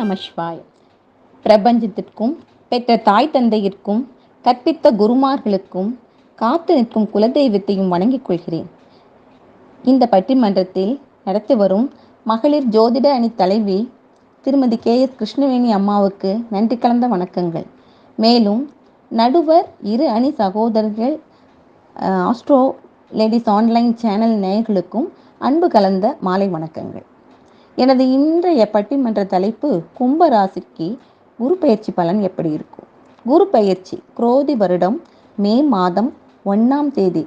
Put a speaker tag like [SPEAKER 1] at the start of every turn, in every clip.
[SPEAKER 1] நம சிவாய். பிரபஞ்சத்திற்கும் பெற்ற தாய் தந்தையிற்கும் கற்பித்த குருமார்களுக்கும் காத்து நிற்கும் குலதெய்வத்தையும் வணங்கிக் கொள்கிறேன். இந்த பட்டிமன்றத்தில் நடத்தி வரும் மகளிர் ஜோதிட அணி தலைவி திருமதி கே. எஸ். கிருஷ்ணவேணி அம்மாவுக்கு நன்றி கலந்த வணக்கங்கள். மேலும் நடுவர் இரு அணி சகோதரர்கள் ஆஸ்ட்ரோ லேடிஸ் ஆன்லைன் சேனல் நேயர்களுக்கும் அன்பு கலந்த மாலை வணக்கங்கள். எனது இன்றைய பட்டிமன்ற தலைப்பு கும்ப ராசிக்கு குரு பயிற்சி பலன் எப்படி இருக்கும்? குரு பயிற்சி குரோதி வருடம் மே மாதம் ஒன்றாம் தேதி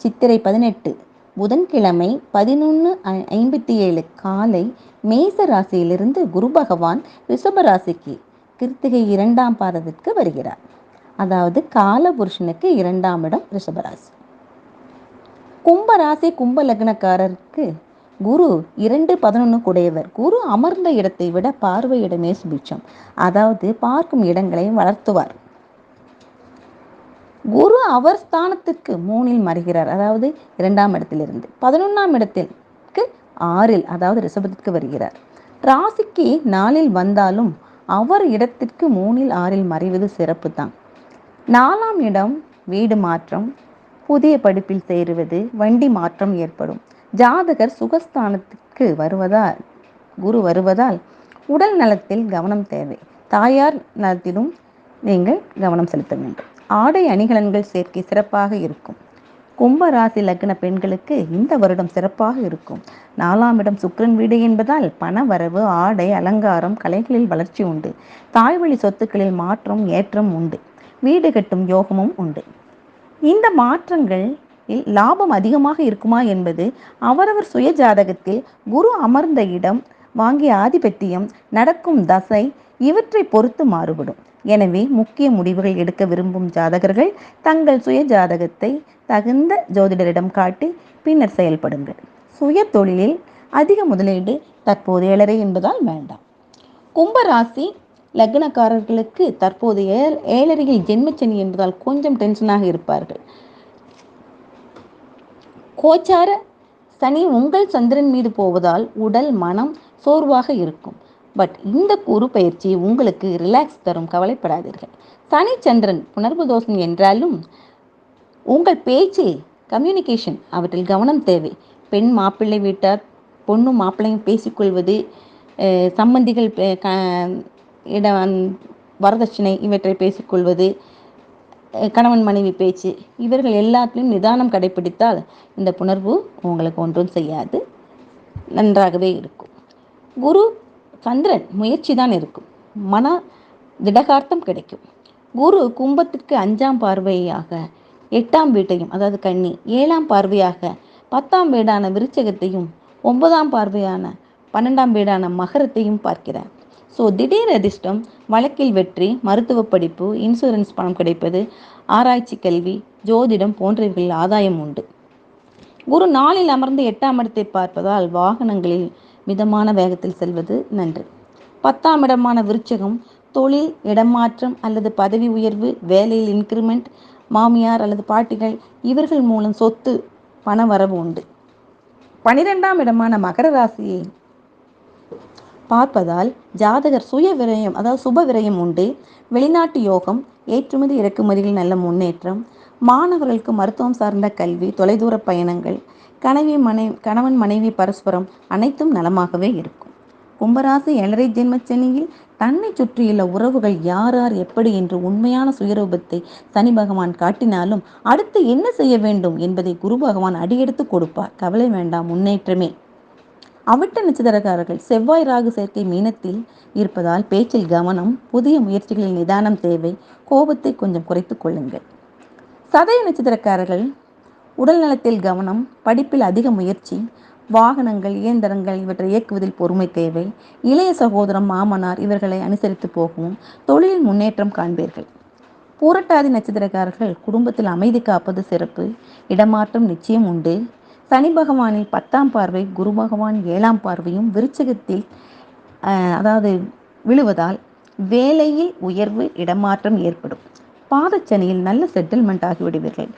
[SPEAKER 1] சித்திரை பதினெட்டு புதன்கிழமை பதினொன்று ஐம்பத்தி ஏழு காலை மேச ராசியிலிருந்து குரு பகவான் ரிஷப ராசிக்கு கிருத்திகை இரண்டாம் பாதத்திற்கு வருகிறார். அதாவது கால புருஷனுக்கு இரண்டாம் இடம் ரிஷபராசி கும்ப ராசி கும்ப லக்னக்காரருக்கு குரு இரண்டு பதினொன்று குடையவர் குரு அமர்ந்த இடத்தை விட பார்வையிடமே சுபிட்சம். அதாவது பார்க்கும் இடங்களை வளர்த்துவார். குரு அவர் ஸ்தானத்திற்கு மூணில் மறைகிறார். அதாவது இரண்டாம் இடத்திலிருந்து. பதினொன்றாம் இடத்திற்கு ஆறில் அதாவது ரிஷபத்திற்கு வருகிறார். ராசிக்கு நாளில் வந்தாலும் அவர் இடத்திற்கு மூணில் ஆறில் மறைவது சிறப்பு தான் நாலாம் இடம் வீடு மாற்றம் புதிய படிப்பில் சேருவது வண்டி மாற்றம் ஏற்படும். ஜாதகர் சுகஸ்தானத்துக்கு வருவதால் குரு வருவதால் உடல் நலத்தில் கவனம் தேவை. தாயார் நலத்திலும் நீங்கள் கவனம் செலுத்த வேண்டும். ஆடை அணிகலன்கள் சேர்க்கை சிறப்பாக இருக்கும். கும்ப ராசி லக்ன பெண்களுக்கு இந்த வருடம் சிறப்பாக இருக்கும். நாலாம் இடம் சுக்கரன் வீடு என்பதால் பண வரவு ஆடை அலங்காரம் கலைகளில் வளர்ச்சி உண்டு. தாய்வழி சொத்துக்களில் மாற்றம் ஏற்றம் உண்டு. வீடு கட்டும் யோகமும் உண்டு. இந்த மாற்றங்கள் லாபம் அதிகமாக இருக்குமா என்பது அவரவர் சுய ஜாதகத்தில் குரு அமர்ந்த இடம் வாங்கிய ஆதிபத்தியம் நடக்கும் தசை இவற்றை பொறுத்து மாறுபடும். எனவே முக்கிய முடிவுகள் எடுக்க விரும்பும் ஜாதகர்கள் தங்கள் சுய ஜாதகத்தை தகுந்த ஜோதிடரிடம் காட்டி பின்னர் செயல்படுங்கள். சுய தொழிலில் அதிக முதலீடு தற்போது ஏழரை என்பதால் வேண்டாம். கும்பராசி லக்னக்காரர்களுக்கு தற்போது ஏழ ஏழரையில் ஜென்மச்சனி என்பதால் கொஞ்சம் டென்ஷனாக இருப்பார்கள். கோச்சார சனி உங்கள் சந்திரன் மீது போவதால் உடல் மனம் சோர்வாக இருக்கும். பட் இந்த குரு பயிற்சி உங்களுக்கு ரிலாக்ஸ் தரும் கவலைப்படாதீர்கள். சனி சந்திரன் புணர்வு தோஷம் என்றாலும் உங்கள் பேச்சு கம்யூனிகேஷன் அவற்றில் கவனம் தேவை. பெண் மாப்பிள்ளை வீட்டார் பொண்ணும் மாப்பிள்ளையும் பேசிக்கொள்வது சம்பந்திகள் இடம் வரதட்சணை இவற்றை பேசிக்கொள்வது கணவன் மனைவி பேச்சு இவர்கள் எல்லாத்திலையும் நிதானம் கடைபிடித்தால் இந்த புணர்வு உங்களுக்கு ஒன்றும் செய்யாது. நன்றாகவே இருக்கும். குரு சந்திரன் முயற்சி தான் இருக்கும். மன திடகார்த்தம் கிடைக்கும். குரு கும்பத்திற்கு அஞ்சாம் பார்வையாக எட்டாம் வீட்டையும் அதாவது கன்னி ஏழாம் பார்வையாக பத்தாம் வீடான விருச்சகத்தையும் ஒன்பதாம் பார்வையான பன்னெண்டாம் வீடான மகரத்தையும் பார்க்கிறார். ஸோ திடீர் அதிர்ஷ்டம் வழக்கில் வெற்றி மருத்துவ படிப்பு இன்சூரன்ஸ் பணம் கிடைப்பது ஆராய்ச்சி கல்வி ஜோதிடம் போன்றவைகளில் ஆதாயம் உண்டு. குரு நாளில் அமர்ந்து எட்டாம் இடத்தை பார்ப்பதால் வாகனங்களில் மிதமான வேகத்தில் செல்வது நன்று. பத்தாம் இடமான விருச்சகம் தொழில் இடமாற்றம் அல்லது பதவி உயர்வு வேலையில் இன்க்ரிமெண்ட் மாமியார் அல்லது பாட்டிகள் இவர்கள் மூலம் சொத்து பண வரவு உண்டு. பனிரெண்டாம் இடமான மகர ராசியை பார்ப்பதால் ஜாதகர் சுய விரயம் அதாவது சுப விரயம் உண்டு. வெளிநாட்டு யோகம் ஏற்றுமதி இறக்குமதியில் நல்ல முன்னேற்றம். மாணவர்களுக்கு மருத்துவம் சார்ந்த கல்வி தொலைதூர பயணங்கள் கனவி மனை கணவன் மனைவி பரஸ்பரம் அனைத்தும் நலமாகவே இருக்கும். கும்பராசி ஏழரை ஜென்மச்சனியில் தன்னை சுற்றியுள்ள உறவுகள் யார் யார் எப்படி என்று உண்மையான சுயரூபத்தை சனி பகவான் காட்டினாலும் அடுத்து என்ன செய்ய வேண்டும் என்பதை குரு பகவான் அடியெடுத்து கொடுப்பார். கவலை வேண்டாம் முன்னேற்றமே. அவிட்ட நட்சத்திரக்காரர்கள் செவ்வாய் ராகு சேர்க்கை மீனத்தில் இருப்பதால் பேச்சில் கவனம் புதிய முயற்சிகளில் நிதானம் தேவை. கோபத்தை கொஞ்சம் குறைத்துக் கொள்ளுங்கள். சதய நட்சத்திரக்காரர்கள் உடல் நலத்தில் கவனம் படிப்பில் அதிக முயற்சி வாகனங்கள் இயந்திரங்கள் இவற்றை இயக்குவதில் பொறுமை தேவை. இளைய சகோதரம் மாமனார் இவர்களை அனுசரித்து போகவும் தொழிலில் முன்னேற்றம் காண்பீர்கள். பூரட்டாதி நட்சத்திரக்காரர்கள் குடும்பத்தில் அமைதி காப்பது சிறப்பு. இடமாற்றம் நிச்சயம் உண்டு. சனி பகவானின் பத்தாம் பார்வை குரு பகவான் ஏழாம் பார்வையும் விருச்சகத்தில் அதாவது விழுவதால் வேலையில் உயர்வு இடமாற்றம் ஏற்படும். பாதச்சனியில் நல்ல செட்டில்மெண்ட் ஆகிவிடுவீர்கள்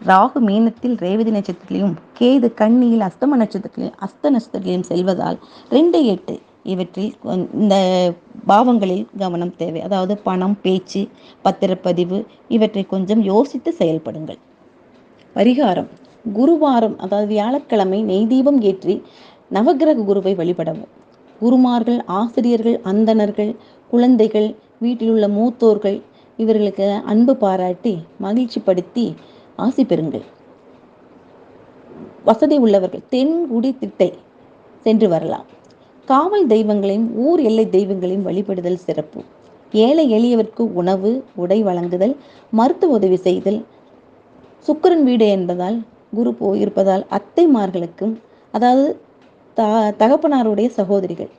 [SPEAKER 1] ராகு மீனத்தில் ரேவதி நட்சத்திரத்திலையும் கேது கண்ணியில் அஸ்தம நட்சத்திரத்திலையும் அஸ்த நட்சத்திரத்திலையும் செல்வதால் ரெண்டு எட்டு இவற்றில் இந்த பாவங்களில் கவனம் தேவை. அதாவது பணம் பேச்சு பத்திரப்பதிவு இவற்றை கொஞ்சம் யோசித்து செயல்படுங்கள். பரிகாரம். குருவாரம் அதாவது வியாழக்கிழமை நெய் தீபம் ஏற்றி நவகிரக குருவை வழிபடவும். குருமார்கள் ஆசிரியர்கள் அந்தணர்கள் குழந்தைகள் வீட்டில் உள்ள மூத்தோர்கள் இவர்களுக்கு அன்பு பாராட்டி மகிழ்ச்சிப்படுத்தி ஆசி பெறுங்கள். வசதி உள்ளவர்கள் தென்குடி திட்டை சென்று வரலாம். காவல் தெய்வங்களையும் ஊர் எல்லை தெய்வங்களையும் வழிபடுதல் சிறப்பு. ஏழை எளியவர்க்கு உணவு உடை வழங்குதல் மருத்துவ உதவி செய்தல் சுக்கரன் வீடு என்பதால் குரு போயிருப்பதால் அத்தைமார்களுக்கும் அதாவது த தகப்பனாருடைய சகோதரிகள்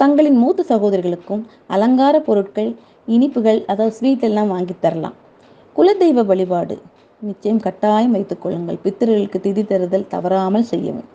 [SPEAKER 1] தங்களின் மூத்த சகோதரிகளுக்கும் அலங்கார பொருட்கள் இனிப்புகள் அதாவது ஸ்வீட் எல்லாம் வாங்கி தரலாம். குலதெய்வ வழிபாடு நிச்சயம் கட்டாயம் வைத்துக் கொள்ளுங்கள். பித்திரர்களுக்கு திதி தருதல் தவறாமல் செய்யவும்.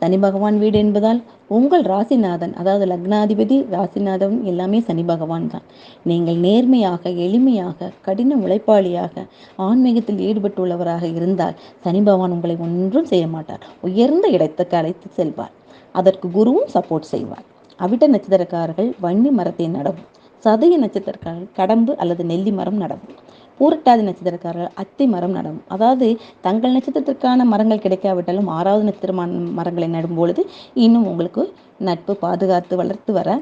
[SPEAKER 1] சனி பகவான் வீடு என்பதால் உங்கள் ராசிநாதன் அதாவது லக்னாதிபதி ராசிநாதன் எல்லாமே சனி பகவான் தான். நீங்கள் நேர்மையாக எளிமையாக கடின உழைப்பாளியாக ஆன்மீகத்தில் ஈடுபட்டுள்ளவராக இருந்தால் சனி பகவான் உங்களை ஒன்றும் செய்ய மாட்டார். உயர்ந்த இடத்துக்கு அழைத்து செல்வார். அதற்கு குருவும் சப்போர்ட் செய்வார். அவிட்ட நட்சத்திரக்காரர்கள் வன்னி மரத்தை நடவும். சதய நட்சத்திரக்காரர்கள் கடம்பு அல்லது நெல்லி மரம் நடவும். பூரட்டாதி நட்சத்திரக்காரர்கள் அத்தி மரம் நடும். அதாவது தங்கள் நட்சத்திரத்திற்கான மரங்கள் கிடைக்காவிட்டாலும் ஆறாவது நட்சத்திரமான மரங்களை நடும் பொழுது இன்னும் உங்களுக்கு நட்பு பாதுகாத்து வளர்த்து வர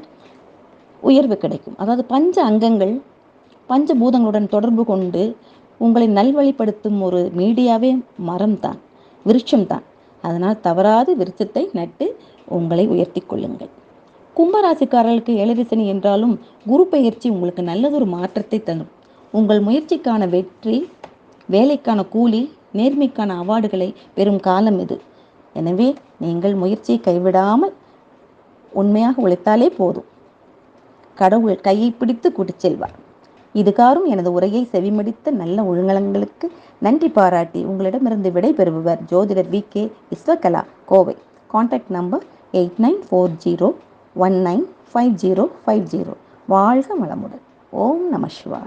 [SPEAKER 1] உயர்வு கிடைக்கும். அதாவது பஞ்ச அங்கங்கள் பஞ்ச பூதங்களுடன் தொடர்பு கொண்டு உங்களை நல்வழிப்படுத்தும் ஒரு மீடியாவே மரம் தான் விருட்சம் தான் அதனால் தவறாது விருட்சத்தை நட்டு உங்களை உயர்த்தி கொள்ளுங்கள். கும்பராசிக்காரர்களுக்கு ஏழரிசனி என்றாலும் குரு பயிற்சி உங்களுக்கு நல்லதொரு மாற்றத்தை தரும். உங்கள் முயற்சிக்கான வெற்றி வேலைக்கான கூலி நேர்மைக்கான அவார்டுகளை பெறும் காலம் இது. எனவே நீங்கள் முயற்சியை கைவிடாமல் உண்மையாக உழைத்தாலே போதும். கடவுள் கையை பிடித்து கூட்டிச் செல்வார். இதுகாரும் எனது உரையை செவிமடித்த நல்ல ஒழுங்கலங்களுக்கு நன்றி பாராட்டி உங்களிடமிருந்து விடை பெறுபவர் ஜோதிடர் V. K. Viswakala Kovai. Contact number eight nine four zero one nine five zero five zero வாழ்க வளமுடன். ஓம் நம சிவாய்.